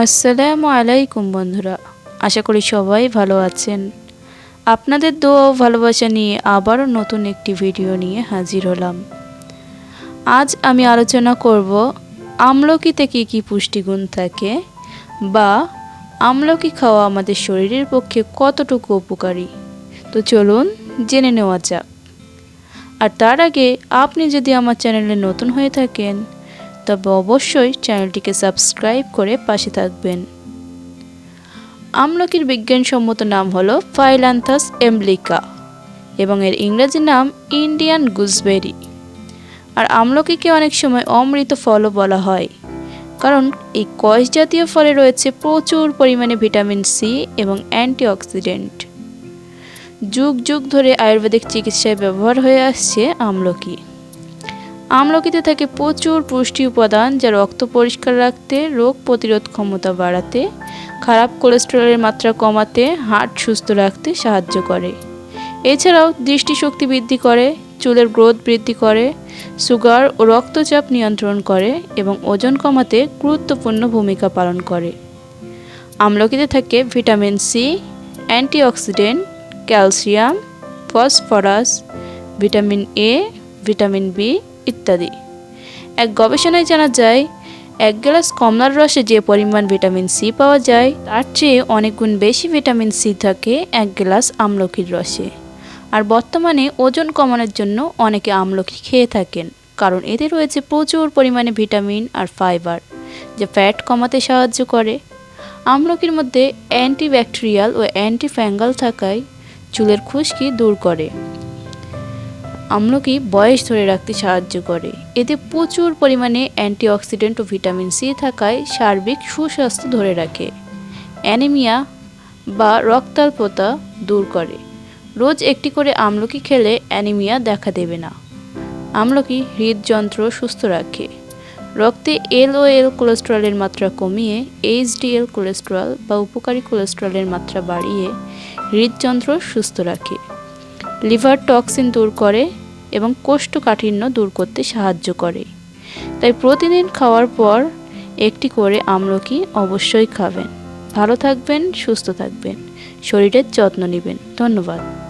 আসসালামু আলাইকুম বন্ধুরা, আশা করি সবাই ভালো আছেন। আপনাদের দোয়া ভালোবাসা নিয়ে আবারও নতুন একটি ভিডিও নিয়ে হাজির হলাম। আজ আমি আলোচনা করব, আমলকিতে কী কী পুষ্টিগুণ থাকে বা আমলকি খাওয়া আমাদের শরীরের পক্ষে কতটুকু উপকারী। তো চলুন জেনে নেওয়া যাক। আর তার আগে আপনি যদি আমার চ্যানেলে নতুন হয়ে থাকেন তবে অবশ্যই চ্যানেলটিকে সাবস্ক্রাইব করে পাশে থাকবেন। আমলকির বিজ্ঞানসম্মত নাম হল ফাইলান্থাস এমলিকা এবং এর ইংরেজি নাম ইন্ডিয়ান গুজবেরি। আর আমলকিকে অনেক সময় অমৃত ফলও বলা হয়, কারণ এই কষ জাতীয় ফলে রয়েছে প্রচুর পরিমাণে ভিটামিন সি এবং অ্যান্টিঅক্সিডেন্ট। যুগ যুগ ধরে আয়ুর্বেদিক চিকিৎসায় ব্যবহার হয়ে আসছে আমলকি। আমলকিতে থাকে প্রচুর পুষ্টি উপাদান যা রক্ত পরিষ্কার রাখতে, রোগ প্রতিরোধ ক্ষমতা বাড়াতে, খারাপ কোলেস্টেরলের মাত্রা কমাতে হার্ট সুস্থ রাখতে সাহায্য করে। এছাড়াও দৃষ্টিশক্তি বৃদ্ধি করে, চুলের গ্রোথ বৃদ্ধি করে, সুগার ও রক্তচাপ নিয়ন্ত্রণ করে এবং ওজন কমাতে গুরুত্বপূর্ণ ভূমিকা পালন করে। আমলকিতে থাকে vitamin C, antioxidant, calcium, phosphorus, vitamin A, vitamin B ইত্যাদি। এক গবেষণায় জানা যায়, এক গ্লাস কমলার রসে যে পরিমাণ ভিটামিন সি পাওয়া যায়, তার চেয়ে অনেক গুণ বেশি ভিটামিন সি থাকে এক গ্লাস আমলকির রসে। আর বর্তমানে ওজন কমানোর জন্য অনেকে আমলকি খেয়ে থাকেন, কারণ এতে রয়েছে প্রচুর পরিমাণে ভিটামিন আর ফাইবার, যা ফ্যাট কমাতে সাহায্য করে। আমলকির মধ্যে অ্যান্টিব্যাকটেরিয়াল ও অ্যান্টি ফ্যাঙ্গাল থাকায় চুলের খুশকি দূর করে। আমলকি বয়স ধরে রাখতে সাহায্য করে। এতে প্রচুর পরিমাণে অ্যান্টিঅক্সিডেন্ট ও ভিটামিন সি থাকায় সার্বিক সুস্বাস্থ্য ধরে রাখে। অ্যানিমিয়া বা রক্তাল্পতা দূর করে। রোজ একটি করে আমলকি খেলে অ্যানিমিয়া দেখা দেবে না। আমলকি হৃদযন্ত্র সুস্থ রাখে। রক্তে এল ও এল কোলেস্ট্রলের মাত্রা কমিয়ে এইচডিএল কোলেস্ট্রল বা উপকারী কোলেস্ট্রলের মাত্রা বাড়িয়ে হৃদযন্ত্র সুস্থ রাখে। লিভার টক্সিন দূর করে এবং কোষ্ঠকাঠিন্য দূর করতে সাহায্য করে। তাই প্রতিদিন খাওয়ার পর একটি করে আমলকি অবশ্যই খাবেন। ভালো থাকবেন, সুস্থ থাকবেন। শরীরের যত্ন নেবেন। ধন্যবাদ।